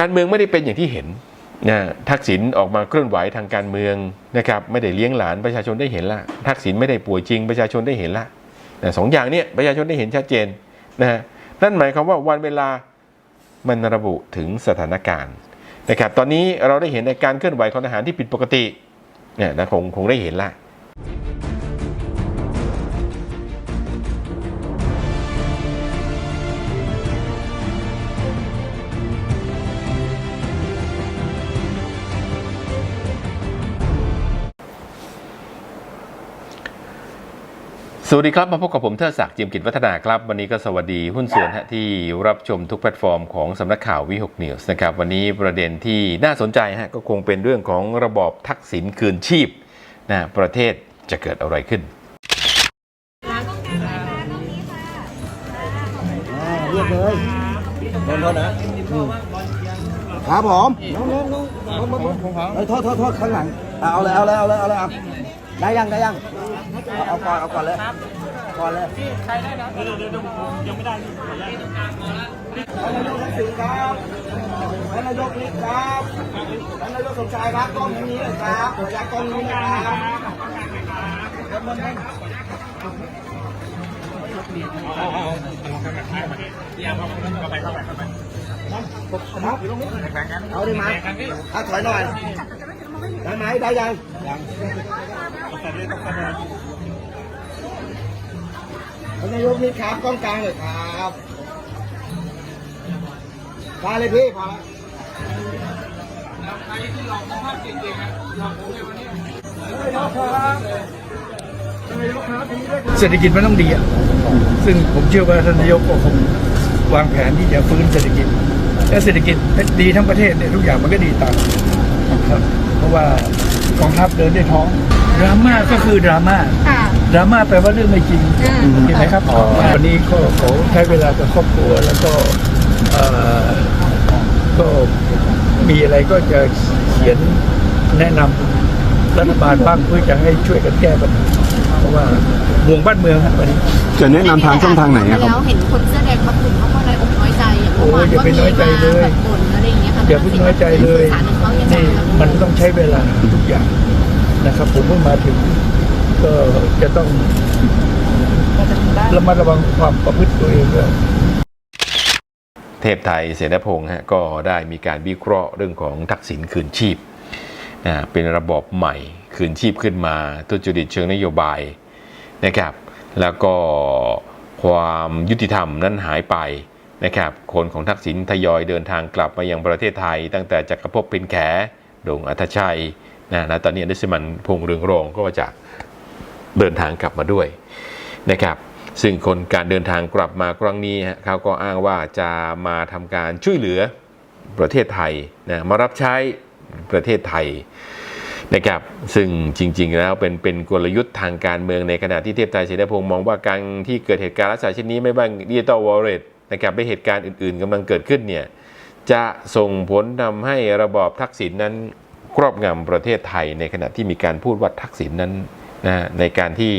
การเมืองไม่ได้เป็นอย่างที่เห็นนะทักษิณออกมาเคลื่อนไหวทางการเมืองนะครับไม่ได้เลี้ยงหลานประชาชนได้เห็นละทักษิณไม่ได้ป่วยจริงประชาชนได้เห็นละนะสองอย่างเนี้ยประชาชนได้เห็นชัดเจนนะฮะนั่นหมายความว่าวันเวลามันระบุถึงสถานการณ์นะครับตอนนี้เราได้เห็นในการเคลื่อนไหวของทหารที่ผิดปกติเนี่ยนะคงคงได้เห็นละ สวัสดีครับ มาพบกับผมเทิดศักดิ์จิมกิจวัฒนาครับ วันนี้ก็สวัสดีหุ้นส่วนที่รับชมทุกแพลตฟอร์มของสำนักข่าววิหกนิวส์นะครับ วันนี้ประเด็นที่น่าสนใจฮะก็คงเป็นเรื่องของระบอบทักษิณคืนชีพนะประเทศจะเกิดอะไรขึ้นเรียกเลยโทษโทษนะอืมครับผมน้องน้องน้องน้องน้องน้องเอ้ยโทษโทษโทษข้างหลังอะเอาเลยเอาเลยเอาเลยเอาเลยเอาได้ยังได้ยัง เอาเอาก่อนเอาก่อนเลยก่อนเลยใครได้นะเดี๋ยวเดี๋ยวยังไม่ได้ท่านนายกทักษิณครับท่านนายกนิดครับท่านนายกสมชายครับกล้องทางนี้เลยครับระยะกล้องนี้นะครับเอาได้ไหมอะถอยหน่อย ได้ไหมได้ยังยังท่า นนายกนิดครับกล้องกลางเลยครับพาเลยพี่พอแล้วเศรษฐกิจมันต้องดีอะ ซึ่งผมเชื่อว่าท่านนายกก็คงวางแผนที่จะฟื้นเศรษฐกิจ และเศรษฐกิจดีทั้งประเทศเนี่ยทุกอย่างมันก็ดีตามครับ เพราะว่ากองทัพเดินด้วยท้อง ดราม่าก็คือดราม่า ดราม่าแปลว่าเรื่องไม่จริงอืมเห็นไหมครับวันนี้ก็ขอใช้เวลากับครอบครัวแล้วก็เอ่อก็มีอะไรก็จะเขียนแนะนำรัฐบาลบ้างเพื่อจะให้ช่วยกันแก้ปัญหาเพราะว่าห่วงบ้านเมืองครับวันนี้จะแนะนำทางช่องทางไหนอะครับแล้วเห็นคนเสื้อแดงบางกลุ่มเขาก็เลยอกน้อยใจอย่างเมื่อวานโอ้ยอย่าก็ไปมีน้อยใจมาเลยแบบบ่นอะไรอย่างเงี้ยค่ะอย่าเพิ่งน้อยใจเลยสื่อสารของเขายังไงนี่คะมันต้องใช้เวลาทุกอย่างนะครับ ผมเพิ่งมาถึง ก็จะต้องระมัดระวังความประพฤติตัวเองด้วยเทพไทยเสนาพงศ์ฮะก็ได้มีการวิเคราะห์เรื่องของทักษิณคืนชีพนะเป็นระบอบใหม่คืนชีพขึ้นมาทุจริตเชิงนโยบายนะครับ แล้วก็ความยุติธรรมนั้นหายไปนะครับคนของทักษิณทยอยเดินทางกลับมายังประเทศไทย ตั้งแต่จักรภพเป็นแขดงอัธชัยนะนะตอนนี้อนิสมันพงษ์เรืองรองก็จะ เดินทางกลับมาด้วยนะครับ ซึ่งคนการเดินทางกลับมาครั้งนี้เขาก็อ้างว่าจะมาทำการช่วยเหลือประเทศไทยนะมารับใช้ประเทศไทยนะครับซึ่งจริง ๆ แล้วเป็นเป็นกลยุทธ์ทางการเมืองในขณะที่เทพไทยเสนาพงศ์มองว่าการที่เกิดเหตุการณ์ลักษณะเช่นนี้ไม่ว่าดิจิตอลวอลเล็ตนะครับและเหตุการณ์อื่น ๆกำลังเกิดขึ้นเนี่ยจะส่งผลทำให้ระบอบทักษิณนั้นครอบงำประเทศไทยในขณะที่มีการพูดว่าทักษิณนั้นะฮะในการที่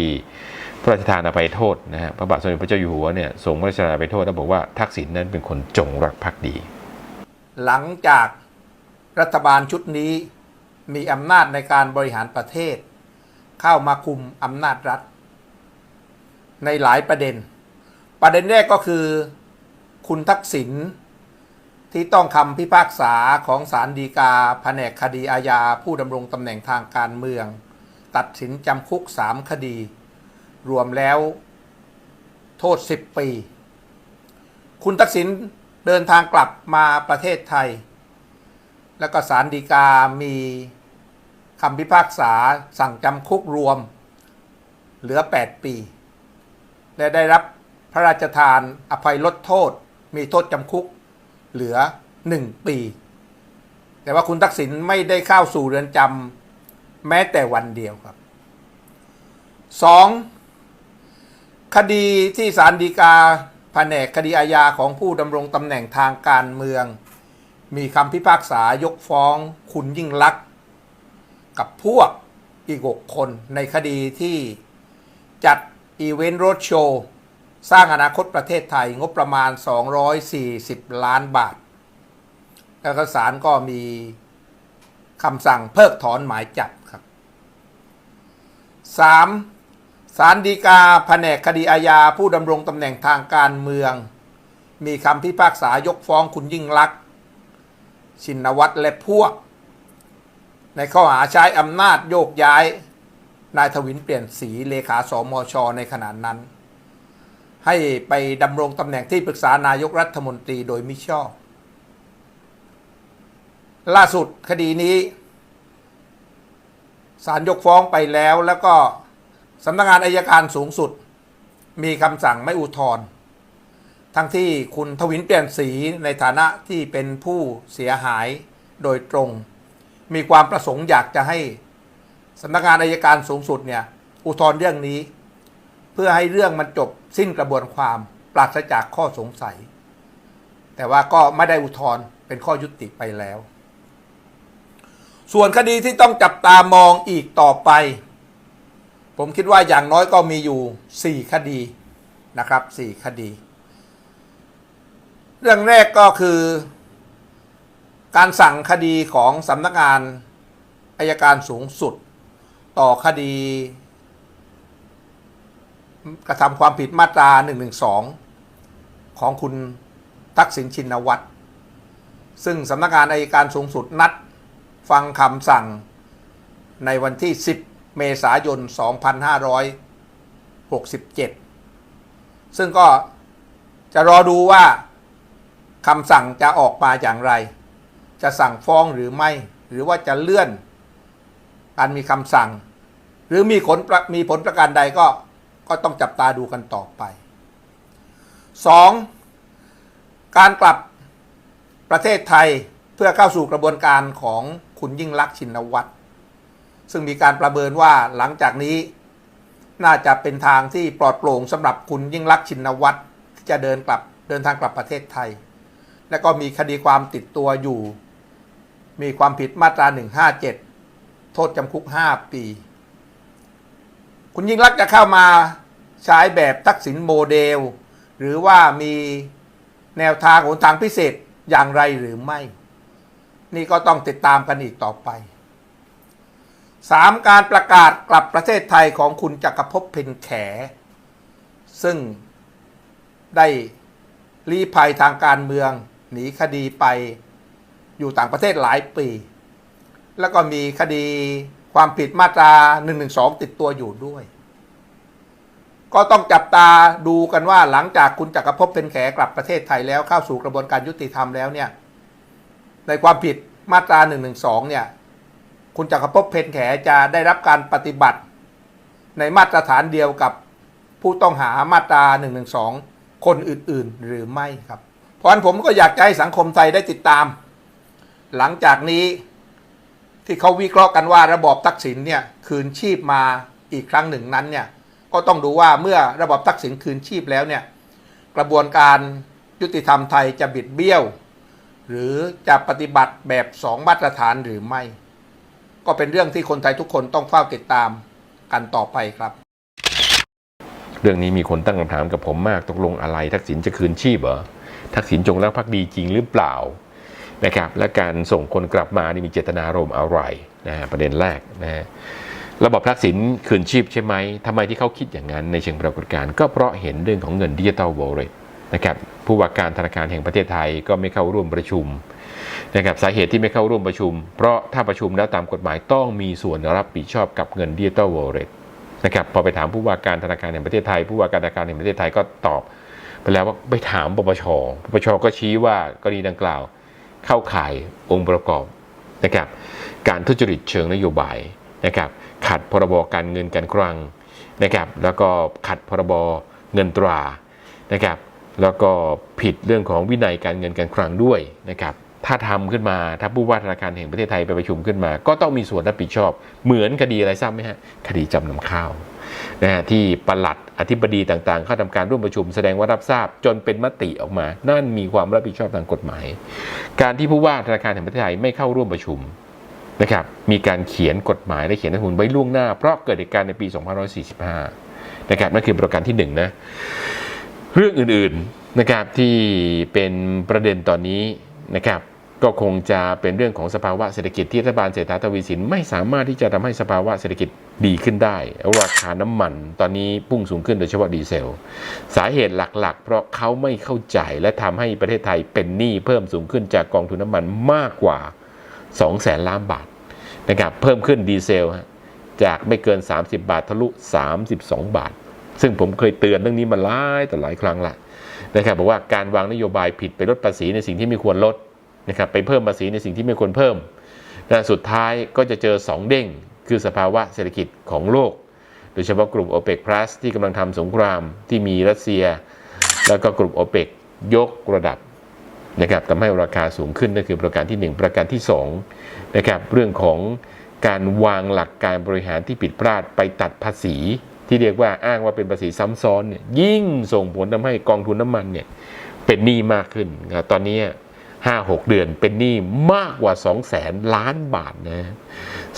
พระราชทานอภัยโทษนะฮะพระบาทสมเด็จพระเจ้าอยู่หัวเนี่ยทรงพระราชทานอภัยโทษแล้วบอกว่าทักษิณนั้นเป็นคนจงรักภักดี หลังจากรัฐบาลชุดนี้มีอำนาจในการบริหารประเทศ เข้ามาคุมอำนาจรัฐ ในหลายประเด็น ประเด็นแรกก็คือคุณทักษิณที่ต้องคำพิพากษาของศาลฎีกาแผนกคดีอาญาผู้ดำรงตำแหน่งทางการเมือง ตัดสินจำคุก 3 คดี รวมแล้วโทษ 10 ปี คุณทักษิณเดินทางกลับมาประเทศไทย แล้วก็ศาลฎีกามีคำพิพากษาสั่งจำคุกรวม เหลือ 8 ปี และได้รับพระราชทานอภัยลดโทษ มีโทษจำคุกเหลือ 1 ปี แต่ว่าคุณทักษิณไม่ได้เข้าสู่เรือนจำ แม้แต่วันเดียวครับ 2. คดีที่ศาลฎีกาแผนกคดีอาญาของผู้ดำรงตำแหน่งทางการเมือง มีคำพิพากษายกฟ้องคุณยิ่งลักษณ์กับพวกอีก 6 คนในคดีที่จัดอีเวนต์โรดโชว์สร้างอนาคตประเทศไทยงบประมาณ 240 ล้านบาท แล้วก็ศาลก็มีคำสั่งเพิกถอนหมายจับครับ 3. ศาลฎีกาแผนกคดีอาญาผู้ดำรงตำแหน่งทางการเมือง มีคำพิพากษายกฟ้องคุณยิ่งลักษณ์ชินวัตรและพวก ในข้อหาใช้อำนาจโยกย้าย นายทวินเปลี่ยนสีเลขาสมช ในขณะนั้น ให้ไปดำรงตำแหน่งที่ปรึกษานายกรัฐมนตรีโดยมิชอบ ล่าสุดคดีนี้ ศาลยกฟ้องไปแล้วแล้วก็สำนักงานอายการสูงสุด มีคำสั่งไม่อุทธรณ์ทั้งที่คุณทวินเปลี่ยนสีในฐานะที่เป็นผู้เสียหายโดยตรง มีความประสงค์อยากจะให้สำนักงานอายการสูงสุดเนี่ยอุทธรณ์เรื่องนี้ เพื่อให้เรื่องมันจบสิ้นกระบวนความปราศจากข้อสงสัย แต่ว่าก็ไม่ได้อุทธรณ์เป็นข้อยุติไปแล้ว ส่วนคดีที่ต้องจับตามองอีกต่อไป ผมคิดว่าอย่างน้อยก็มีอยู่ 4 คดีนะครับ 4 คดี เรื่องแรกก็คือ การสั่งคดีของสำนักงานอายการสูงสุด ต่อคดี กระทำความผิดมาตรา 112 ของคุณทักษิณชินวัตร ซึ่งสำนักงานอายการสูงสุดนัด ฟังคำสั่งในวันที่ 10 เมษายน 2567 ซึ่งก็จะรอดูว่าคำสั่งจะออกมาอย่างไร จะสั่งฟ้องหรือไม่ หรือว่าจะเลื่อนการมีคำสั่ง หรือมีผลมีผลประการใดก็ก็ต้องจับตาดูกันต่อไป 2. การกลับประเทศไทยเพื่อเข้าสู่กระบวนการของ คุณยิ่งลักษณ์ชินวัตรซึ่งมีการประเมินว่าหลังจากนี้ น่าจะเป็นทางที่ปลอดโปร่งสำหรับคุณยิ่งลักษณ์ชินวัตรที่จะเดินกลับเดินทางกลับประเทศไทย และก็มีคดีความติดตัวอยู่ มีความผิดมาตรา 157 โทษจำคุก 5 ปี คุณยิ่งลักษณ์จะเข้ามาใช้แบบทักษิณโมเดล หรือว่ามีแนวทางหนทางพิเศษอย่างไรหรือไม่ นี่ก็ต้องติดตามกันอีกต่อไป 3. การประกาศกลับประเทศไทยของคุณจักรภพเพ็ญแข ซึ่งได้ลี้ภัยทางการเมือง หนีคดีไปอยู่ต่างประเทศหลายปี แล้วก็มีคดีความผิดมาตรา 112 ติดตัวอยู่ด้วย ก็ต้องจับตาดูกันว่าหลังจากคุณจักรภพเป็นแขกลับประเทศไทยแล้วเข้าสู่กระบวนการยุติธรรมแล้วเนี่ย ในความผิดมาตรา112เนี่ย คุณจักรภพเพนแขจะได้รับการปฏิบัติ ในมาตรฐานเดียวกับผู้ต้องหามาตรา112คนอื่นๆ หรือไม่ครับ เพราะฉะนั้นผมก็อยากให้สังคมไทยได้ติดตาม หลังจากนี้ที่เขาวิเคราะห์กันว่าระบอบทักษิณเนี่ยคืนชีพมาอีกครั้งหนึ่งนั้นเนี่ยก็ต้องดูว่าเมื่อระบอบทักษิณคืนชีพแล้วเนี่ยกระบวนการยุติธรรมไทยจะบิดเบี้ยว หรือจะปฏิบัติแบบสองมาตรฐานหรือไม่ ก็เป็นเรื่องที่คนไทยทุกคนต้องเฝ้าติดตามกันต่อไปครับ เรื่องนี้มีคนตั้งคำถามกับผมมากตกลงอะไร ทักษิณจะคืนชีพเหรอทักษิณจงรักภักดีจริงหรือเปล่านะครับ และการส่งคนกลับมานี่มีเจตนารมณ์อะไรนะฮะประเด็นแรกนะฮะระบบทักษิณคืนชีพใช่ไหมทำไมที่เขาคิดอย่างนั้นในเชิงปรากฏการณ์ก็เพราะเห็นเรื่องของเงินดิจิตอลวอลเล็ต นะครับผู้ว่าการธนาคารแห่งประเทศไทยก็ไม่เข้าร่วมประชุมนะครับสาเหตุที่ไม่เข้าร่วมประชุม เพราะถ้าประชุมแล้วตามกฎหมายต้องมีส่วนรับผิดชอบกับเงินดิจิตอลวอลเล็ตนะครับพอไปถามผู้ว่าการธนาคารแห่งประเทศไทย ผู้ว่าการธนาคารแห่งประเทศไทยก็ตอบไปแล้วว่าไปถามปปชปปชก็ชี้ว่ากรณีดังกล่าว เข้าข่ายองค์ประกอบนะครับการทุจริตเชิงนโยบายนะครับขัดพรบการเงินการคลังนะครับแล้วก็ขัดพรบเงินตรานะครับ แล้วก็ผิดเรื่องของวินัยการเงินการคลังด้วยนะครับถ้าทำขึ้นมาถ้าผู้ว่าธนาคารแห่งประเทศไทยไปประชุมขึ้นมา ก็ต้องมีส่วนรับผิดชอบ เหมือนคดีอะไรทราบไหมฮะคดีจำนำข้าวนะฮะที่ปลัดอธิบดีต่างๆ เข้าทำการร่วมประชุมแสดงว่ารับทราบจนเป็นมติออกมา นั่นมีความรับผิดชอบทางกฎหมาย การที่ผู้ว่าธนาคารแห่งประเทศไทยไม่เข้าร่วมประชุมนะครับมีการเขียนกฎหมายและเขียนรัฐธรรมนูญไว้ล่วงหน้า เพราะเกิดเหตุการณ์ในปี 2545นะครับนั่นคือประการที่หนึ่งนะ เรื่องอื่นๆนะครับที่เป็นประเด็นตอนนี้นะครับก็คงจะเป็นเรื่องของสภาวะเศรษฐกิจที่รัฐบาลเศรษฐาทวีสินไม่สามารถที่จะทำให้สภาวะเศรษฐกิจดีขึ้นได้ ราคาน้ำมันตอนนี้พุ่งสูงขึ้นโดยเฉพาะดีเซล สาเหตุหลักๆ เพราะเขาไม่เข้าใจและทำให้ประเทศไทยเป็นหนี้เพิ่มสูงขึ้นจากกองทุนน้ำมันมากกว่า2แสนล้านบาทนะครับเพิ่มขึ้นดีเซลจากไม่เกิน 30 บาททะลุ 32 บาท ซึ่งผมเคยเตือนเรื่องนี้มาหลายต่อหลายครั้งละนะครับบอกว่าการวางนโยบายผิดไปลดภาษีในสิ่งที่ไม่ควรลดนะครับไปเพิ่มภาษีในสิ่งที่ไม่ควรเพิ่มนะสุดท้ายก็จะเจอ 2 เด้ง คือสภาวะเศรษฐกิจของโลก โดยเฉพาะกลุ่ม o p e c Plus ที่กำลังทำสงครามที่มีรัสเซีย แล้วก็กลุ่ม o p e c ยกระดับนะครับทำให้ราคาสูงขึ้นนั่นคือประการที่ 1 ประการที่2นะครับเรื่องของการวางหลักการบริหารที่ผิดพลาดไปตัดภาษี ที่เรียกว่าอ้างว่าเป็นภาษีซ้ำซ้อนเนี่ยยิ่งส่งผลทำให้กองทุนน้ำมันเนี่ยเป็นหนี้มากขึ้นนะตอนนี้ห้าหกเดือนเป็นหนี้มากกว่า2 0 0แสนล้านบาทนะ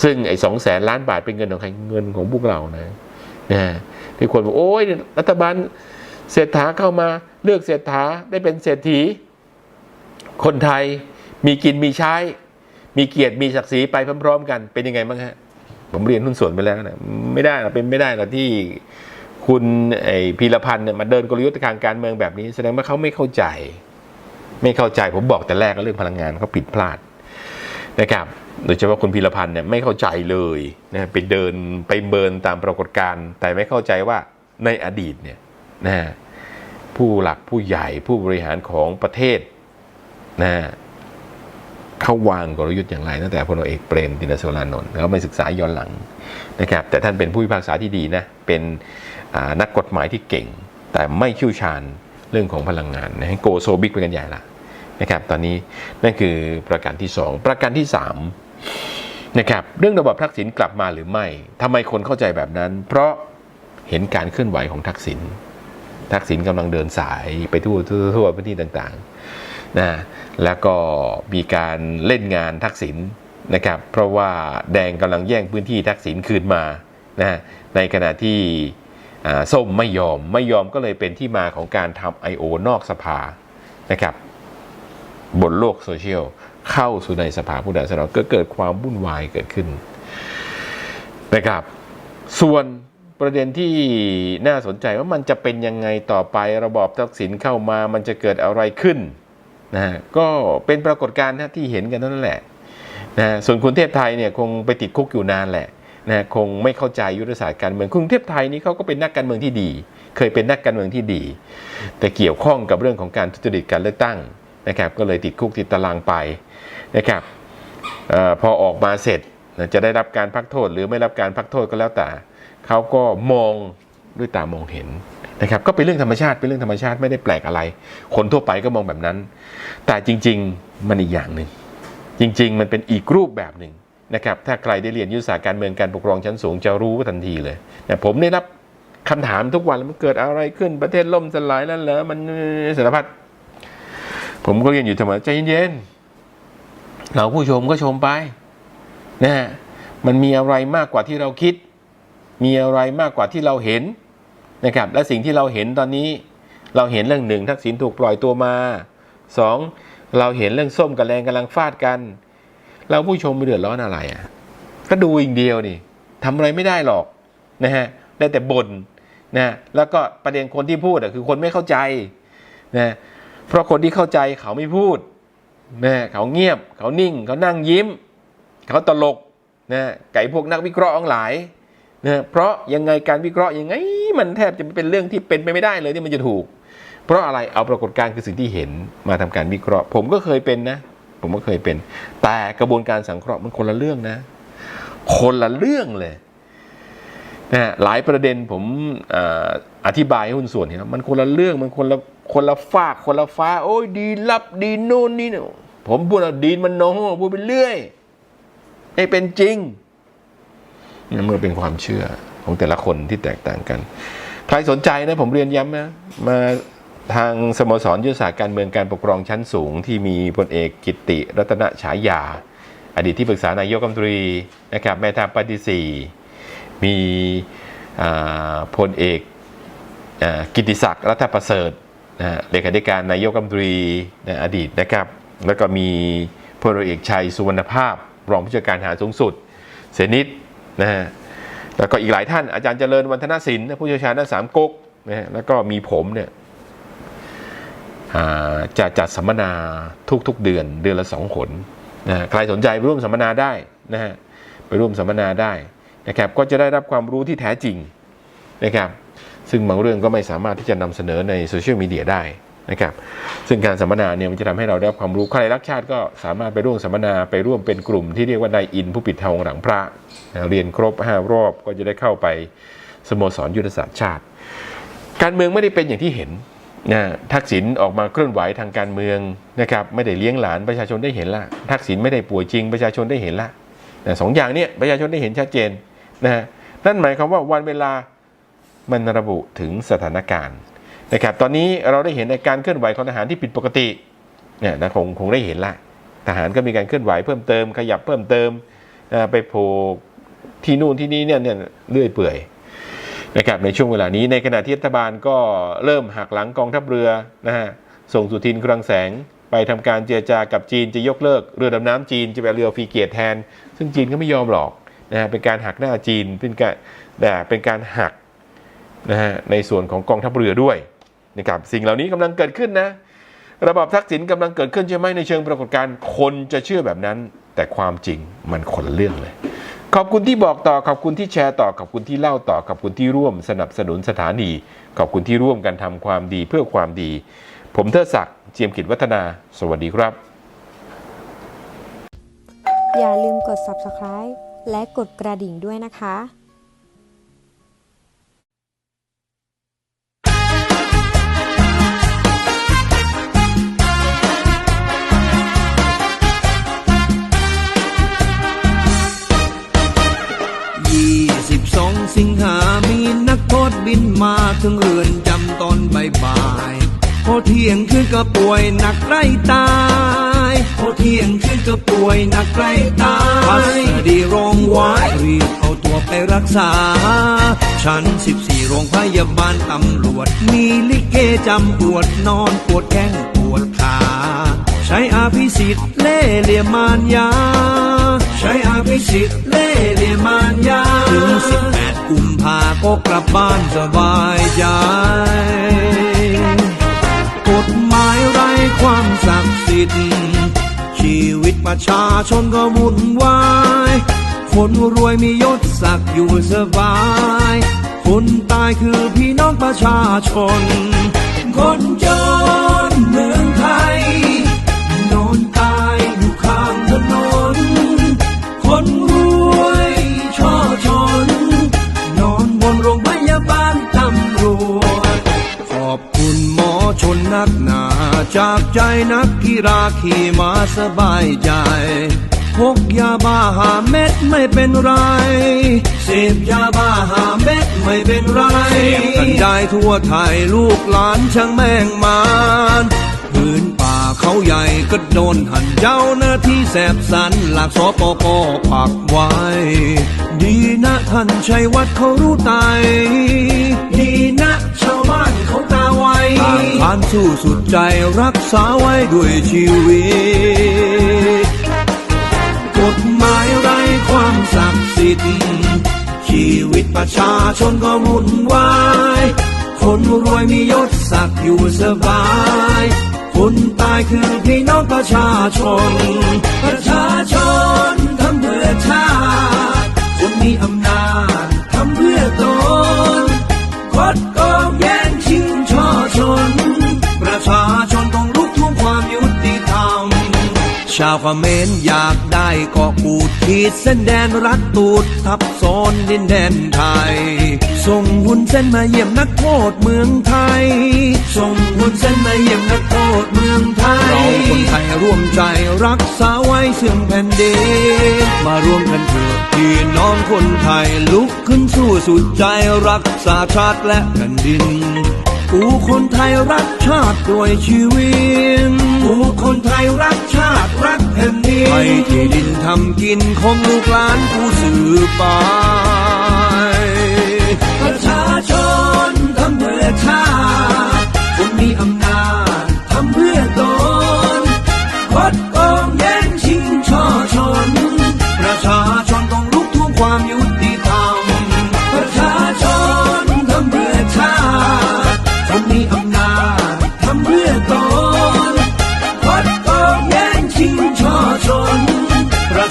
ซึ่งไอ้สองแสนล้านบาทเป็นเงินของใครเงินของพวกเรานะนะที่คนบอกโอ้ยรัฐบาลเศรษฐาเข้ามาเลือกเศรษฐาได้เป็นเศรษฐี คนไทยมีกินมีใช้ มีเกียรติมีศักดิ์ศรีไปพร้อมๆ กันเป็นยังไงบ้างฮะ ผมเรียนหุ้นส่วนไปแล้วนะไม่ได้หรอกเป็นไม่ได้หรอกที่คุณไอ้พีรพันธ์เนี่ยมาเดินกลยุทธ์ทางการเมืองแบบนี้ แสดงว่าเขาไม่เข้าใจ ไม่เข้าใจผมบอกแต่แรกก็เรื่องพลังงานเขาผิดพลาดนะครับโดยเฉพาะคุณพีรพันธ์เนี่ยไม่เข้าใจเลยนะไปเดินไปเบินตามปรากฏการณ์แต่ไม่เข้าใจว่าในอดีตเนี่ยนะผู้หลักผู้ใหญ่ผู้บริหารของประเทศนะ เขาวางกลยุทธ์อย่างไรตั้งแต่พลเอกเปรมตินสุรานนท์เขาไม่ศึกษาย้อนหลังนะครับ แต่ท่านเป็นผู้พิพากษาที่ดีนะเป็นนักกฎหมายที่เก่ง แต่ไม่เชี่ยวชาญเรื่องของพลังงานนะโกโซบิกไปกันใหญ่ละนะครับ ตอนนี้นั่นคือประการที่ 2 ประการที่3นะครับเรื่องระบบทักษิณกลับมาหรือไม่ทำไมคนเข้าใจแบบนั้น เพราะเห็นการเคลื่อนไหวของทักษิณทักษิณกำลังเดินสายไปทั่วทั่วทั่วพื้นที่ต่างๆ นะแล้วก็มีการเล่นงานทักษิณนะครับ เพราะว่าแดงกำลังแย่งพื้นที่ทักษิณคืนมานะในขณะที่ส้มไม่ยอมไม่ยอมก็เลยเป็นที่มาของการทำ I.O. นอกสภานะครับบนโลกโซเชียลเข้าสู่ในสภาผู้แทนราษฎรก็เกิดความวุ่นวายเกิดขึ้นนะครับ ส่วนประเด็นที่น่าสนใจว่ามันจะเป็นยังไงต่อไประบอบทักษิณเข้ามามันจะเกิดอะไรขึ้น นะฮะก็เป็นปรากฏการณ์นะที่เห็นกันนั้นแหละนะส่วนคุณเทพไทยเนี่ยคงไปติดคุกอยู่นานแหละนะคงไม่เข้าใจยุทธศาสตร์การเมืองคุณเทพไทยนี่เขาก็เป็นนักการเมืองที่ดี เคยเป็นนักการเมืองที่ดี แต่เกี่ยวข้องกับเรื่องของการทุจริตการเลือกตั้งนะครับ ก็เลยติดคุกติดตารางไปนะครับอพอออกมาเสร็จจะได้รับการพักโทษ หรือไม่รับการพักโทษก็แล้วแต่เขาก็มอง ด้วยตามองเห็นนะครับก็เป็นเรื่องธรรมชาติเป็นเรื่องธรรมชาติไม่ได้แปลกอะไร คนทั่วไปก็มองแบบนั้น แต่จริง ๆ มันอีกอย่างหนึ่งจริง ๆ มันเป็นอีกรูปแบบหนึ่งนะครับถ้าใครได้เรียนยุทธศาสตร์การเมืองการปกครองชั้นสูงจะรู้ทันทีเลยนะผมได้รับคำถามทุกวันแล้วมันเกิดอะไรขึ้นประเทศล่มสลายแล้วเหรอมันสารพัดผมก็เรียนอยู่เสมอใจเย็นๆเราผู้ชมก็ชมไปนะฮะมันมีอะไรมากกว่าที่เราคิด มีอะไรมากกว่าที่เราเห็น นะครับและสิ่งที่เราเห็นตอนนี้เราเห็นเรื่องหนึ่งทักษิณถูกปล่อยตัวมาสองเราเห็นเรื่องส้มกับแรงกำลังฟาดกัน เราผู้ชมไม่เดือดร้อนอะไรอะก็ดูอย่างเดียวนี่ทำอะไรไม่ได้หรอกนะฮะได้แต่บ่นนะแล้วก็ประเด็นคนที่พูดอะคือคนไม่เข้าใจนะเพราะคนที่เข้าใจเขาไม่พูดนะเขาเงียบเขานิ่ง เขานั่งยิ้ม เขาตลกนะไก่พวกนักวิเคราะห์ทั้งหลาย นะเพราะยังไงการวิเคราะห์ยังไง มันแทบจะเป็นเรื่องที่เป็นไปไม่ได้เลยที่มันจะถูก เพราะอะไรเอาปรากฏการณ์คือสิ่งที่เห็นมาทำการวิเคราะห์ ผมก็เคยเป็นนะ ผมก็เคยเป็น แต่กระบวนการสังเคราะห์มันคนละเรื่องนะ คนละเรื่องเลยนะหลายประเด็นผมออธิบายให้หุ้นส่วนเห็นมันคนละเรื่องมันคนละคนละฝากคนละฟ้า โอ้ยดีลับดีโน่นนี่เนี่ยผมพูดว่าดีนมันโนพูดไปเรื่อยไม่เป็นจริง นั่นมันเป็นความเชื่อของแต่ละคนที่แตกต่างกัน ใครสนใจนะผมเรียนย้ำนะมาทางสโมสรยุทธศาสตร์การเมืองการปกครองชั้นสูง ที่มีพลเอกกิติรัตนฉายา อดีตที่ปรึกษานายกรัฐมนตรีนะครับแม่ทัพภาคที่สี่มีพลเอกอกิติศักดิ์รัฐประเสริฐนะเลขาธิการนายกรัฐมนตรีนะอดีตนะครับ แล้วก็มีพลเอกชัยสุวรรณภาพ รองผู้จัดการหารสูงสุด เสนิด นะฮะแล้วก็อีกหลายท่านอาจารย์เจริญวันธนศิลป์ผู้เชี่ยวชาญด้านสามก๊กนะฮะแล้วก็มีผมเนี่ยจะจัดสัมมนาทุกๆเดือนเดือนละสองหนนะฮะใครสนใจไปร่วมสัมมนาได้นะฮะไปร่วมสัมมนาได้นะครับก็จะได้รับความรู้ที่แท้จริงนะครับซึ่งบางเรื่องก็ไม่สามารถที่จะนำเสนอในโซเชียลมีเดียได้ นะครับซึ่งการสัมมนาเนี่ยมันจะทำให้เราได้รับความรู้ใครรักชาติก็สามารถไปร่วมสัมมนาไปร่วมเป็นกลุ่มที่เรียกว่านายอินผู้ปิดทองหลังพระนะเรียนครบ 5 รอบก็จะได้เข้าไปสโมสรยุทธศาสตร์ชาติ การเมืองไม่ได้เป็นอย่างที่เห็นนะทักษิณออกมาเคลื่อนไหวทางการเมืองนะครับไม่ได้เลี้ยงหลานประชาชนได้เห็นละทักษิณไม่ได้ป่วยจริงประชาชนได้เห็นละนะสองอย่างเนี้ยประชาชนได้เห็นชัดเจนนะฮะนั่นหมายความว่าวันเวลามันระบุถึงสถานการณ์ นะครับตอนนี้เราได้เห็นในการเคลื่อนไหวของทหารที่ผิดปกติเนี่ยนะคงคงได้เห็นละทหารก็มีการเคลื่อนไหวเพิ่มเติม ขยับเพิ่มเติมนะไปโผล่ที่นู่นที่นี่เนี่ยเนี่ยเรื่อยเปื่อยนะครับในช่วงเวลานี้ในขณะที่รัฐบาลก็เริ่มหักหลังกองทัพเรือนะฮะส่งสุทินคลังแสงไปทำการเจรจากับจีนจะยกเลิกเรือดำน้ำจีนจะไปเรือฟรีเกียรติแทน ซึ่งจีนก็ไม่ยอมหรอกนะฮะเป็นการหักหน้าจีนเป็นการแต่เป็นการหักนะฮะในส่วนของกองทัพเรือด้วย นะครับสิ่งเหล่านี้กำลังเกิดขึ้นนะ ระบอบทักษิณกำลังเกิดขึ้นใช่ไหมในเชิงปรากฏการณ์คนจะเชื่อแบบนั้น แต่ความจริงมันคนเรื่องเลย ขอบคุณที่บอกต่อขอบคุณที่แชร์ต่อขอบคุณที่เล่าต่อขอบคุณที่ร่วมสนับสนุนสถานี ขอบคุณที่ร่วมกันทำความดีเพื่อความดี ผมเทิดศักดิ์เจียมกิจวัฒนา สวัสดีครับ อย่าลืมกด subscribe และกดกระดิ่งด้วยนะคะ 22สิงหามีนักโทษบินมาถึงเรือนจำตอนบ่ายพอเที่ยงคืนก็ป่วยหนักใกล้ตายพอเที่ยงคืนก็ป่วยหนักใกล้ตายพัสดีโรงไว้รีบเอาตัวไปรักษา ชั้น14โรงพยาบาลตำรวจ มีลิเกจำปวดนอนปวดแข้งปวดขา ใช้อาภิสิทธิ์เล่เหลี่ยมมารยา ช้อาภิสิทธิ์เล่เหลี่ยมารยาถึง18กุมภาก็กลับบ้านสบายใจกฎหมายไร้ความศักดิ์สิทธิ์ชีวิตประชาชนก็วุ่นวายคนรวยมียศศักดิ์อยู่สบาย คนตายคือพี่น้องประชาชน คนจนเมือง นนักหนา จากใจนักกีฬาขี่มาสบายใจพกยาบ้าหาเม็ดไม่เป็นไร เสพยาบ้าหาเม็ดไม่เป็นไรเสพกันได้ทั่วไทยลูกหลานช่างแม่งมานพื้นป่าเขาใหญ่ก็โดนหันเจ้าหน้าที่แสบสันหลักสปกปักไว้ ดีนะท่านชัยวัดเขารู้ไตดีนะชาวบ้านเขาตาไวทานสู้สุดใจรักษาไว้ด้วยชีวิต กฎหมายไร้ความศักดิ์สิทธิ์ชีวิตประชาชนก็วุ่นวายคนรวยมียศศักดิ์อยู่สบาย คนตายคือพี่น้องประชาชน ประชาชน ชาวเมรอยากได้เกาะกูดขีดเส้นแดนรัดตูดทับซ้อนดินแดนไทย ส่งหุ่นเส้นมาเยี่ยมนักโทษเมืองไทย ส่งหุ่นเส้นมาเยี่ยมนักโทษเมืองไทย เราคนไทยร่วมใจรักษาไว้เสื่อมแผ่นดินมาร่วมกันเถิดพี่น้องคนไทยลุกขึ้นสู้สุดใจรักษาชาติและแผ่นดินผู้คนไทยรักชาติด้วยชีวิตผู้คนไทยรักชาติรัก แผ่นดินให้ที่ดินทำกินของลูกหลานผู้สืบไปประชาชน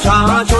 ช